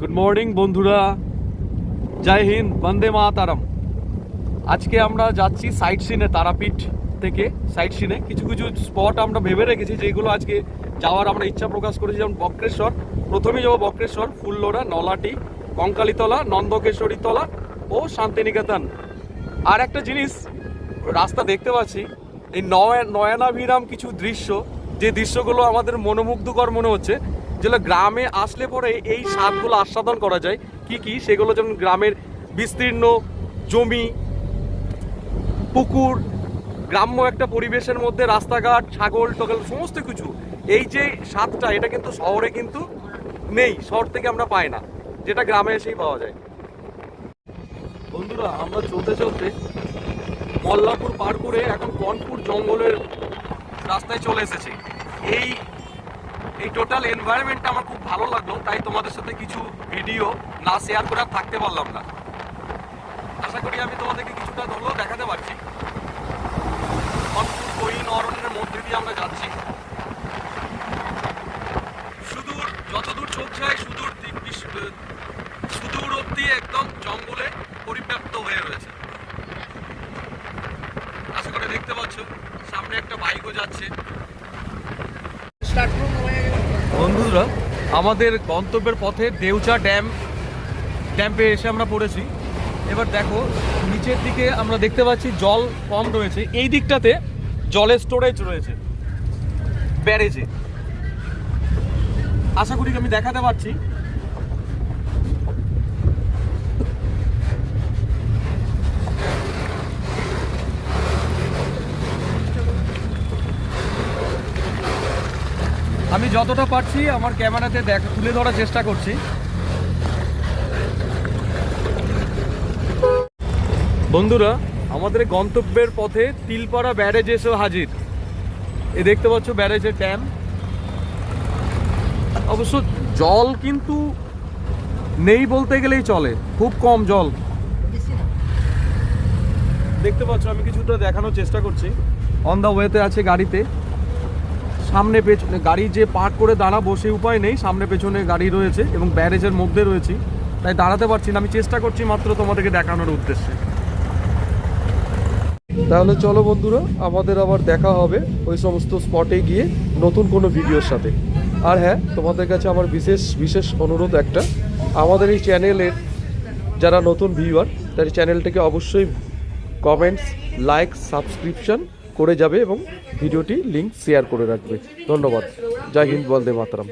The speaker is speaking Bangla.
গুড মর্নিং বন্ধুরা। জয় হিন্দ, বন্দে মাতারাম। আজকে আমরা যাচ্ছি সাইট সিনে তারাপীঠ থেকে সাইট সিনে কিছু কিছু স্পট আমরা ভেবে রেখেছি, যেগুলো আজকে যাওয়ার আমরা ইচ্ছা প্রকাশ করেছি। যেমন বক্রেশ্বর। প্রথমেই যাব বক্রেশ্বর ফুল্লোড়া নলাটি, কঙ্কালীতলা নন্দকেশ্বরীতলা ও শান্তিনিকেতন। আর একটা জিনিস রাস্তা দেখতে পাচ্ছি, এই নয় নয়নাভিরাম কিছু দৃশ্য। যে দৃশ্যগুলো আমাদের মনোমুগ্ধকর মনে হচ্ছে যেগুলো গ্রামে আসলে পরে এই স্বাদগুলো আস্বাদন করা যায়, কি কি? সেগুলো যেমন গ্রামের বিস্তীর্ণ জমি, পুকুর, গ্রাম্য একটা পরিবেশের মধ্যে রাস্তাঘাট, ছাগল, টগল, সমস্ত কিছু। এই যে স্বাদটা, এটা কিন্তু শহরে কিন্তু নেই, শহর থেকে আমরা পাই না, যেটা গ্রামে এসেই পাওয়া যায়। বন্ধুরা, আমরা চলতে চলতে মল্লাপুর পার করে এখন কনপুর জঙ্গলের রাস্তায় চলে এসেছি। এই এই টোটাল এনভায়রনমেন্টটা আমার খুব ভালো লাগল, তাই তোমাদের সাথে কিছু ভিডিও না শেয়ার করে থাকতে পারলাম না। আশা করি আমি তোমাদেরকে কিছুটা হলেও দেখাতে পারছি। অরণ্যের মধ্যে দিয়ে আমরা যাচ্ছি। সুদূর, যতদূর চোখ যায় সুদূর সুদূর অব্দি একদম জঙ্গলে পরিব্যাপ্ত হয়ে রয়েছে। আশা করে দেখতে পাচ্ছ, সামনে একটা বাইকও যাচ্ছে। বন্ধুরা, আমাদের গন্তব্যের পথে দেউচা ড্যাম ড্যাম্পে এসে আমরা পড়েছি। এবার দেখো, নিচের দিকে আমরা দেখতে পাচ্ছি জল কম রয়েছে। এই দিকটাতে জলের স্টোরেজ রয়েছে, ব্যারেজে। আশা করি আমি দেখাতে পারছি। আমি যতটা পারছি আমার ক্যামেরাতে দেখ, তুলে ধরার চেষ্টা করছি। বন্ধুরা, আমাদের গন্তব্যের পথে তিলপাড়া ব্যারেজ এসেও হাজির। এ দেখতে পাচ্ছ ব্যারেজের ড্যাম। অবশ্য জল কিন্তু নেই বলতে গেলেই চলে, খুব কম জল। দেখতে পাচ্ছ, আমি কিছুটা দেখানোর চেষ্টা করছি। অন দা ওয়েতে আছে গাড়িতে। সামনে পেছনে গাড়ি যে পার্ক করে দাঁড়াবো সেই উপায় নেই। সামনে পেছনে গাড়ি রয়েছে এবং ব্যারেজের মধ্যে রয়েছি। তাই দাঁড়াতে পারছি না। আমি চেষ্টা করছি মাত্র তোমাদেরকে দেখানোর উদ্দেশ্যে। তাহলে চলো বন্ধুরা, আমাদের আবার দেখা হবে ওই সমস্ত স্পটে গিয়ে নতুন কোনো ভিডিওর সাথে। আর হ্যাঁ তোমাদের কাছে আমার বিশেষ বিশেষ অনুরোধ একটা। আমাদের এই চ্যানেলের যারা নতুন ভিউয়ার তার চ্যানেলটাকে অবশ্যই কমেন্টস লাইক সাবস্ক্রিপশন করে যাবে এবং ভিডিওটি লিঙ্ক শেয়ার করে রাখবে। ধন্যবাদ। জয় হিন্দ বন্দে মাতরম।